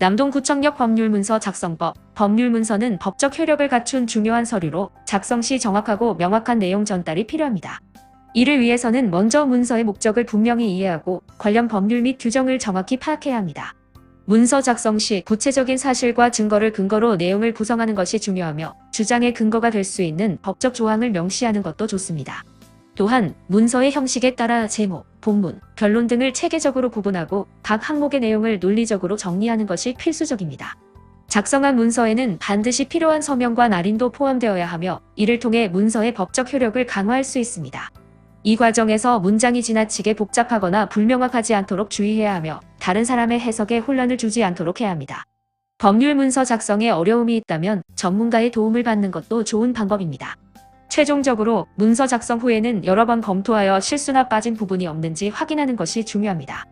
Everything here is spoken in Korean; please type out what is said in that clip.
남동구청역 법률문서 작성법 법률문서는 법적 효력을 갖춘 중요한 서류로 작성 시 정확하고 명확한 내용 전달이 필요합니다. 이를 위해서는 먼저 문서의 목적을 분명히 이해하고 관련 법률 및 규정을 정확히 파악해야 합니다. 문서 작성 시 구체적인 사실과 증거를 근거로 내용을 구성하는 것이 중요하며 주장의 근거가 될 수 있는 법적 조항을 명시하는 것도 좋습니다. 또한 문서의 형식에 따라 제목, 본문, 결론 등을 체계적으로 구분하고 각 항목의 내용을 논리적으로 정리하는 것이 필수적입니다. 작성한 문서에는 반드시 필요한 서명과 날인도 포함되어야 하며 이를 통해 문서의 법적 효력을 강화할 수 있습니다. 이 과정에서 문장이 지나치게 복잡하거나 불명확하지 않도록 주의해야 하며 다른 사람의 해석에 혼란을 주지 않도록 해야 합니다. 법률 문서 작성에 어려움이 있다면 전문가의 도움을 받는 것도 좋은 방법입니다. 최종적으로 문서 작성 후에는 여러 번 검토하여 실수나 빠진 부분이 없는지 확인하는 것이 중요합니다.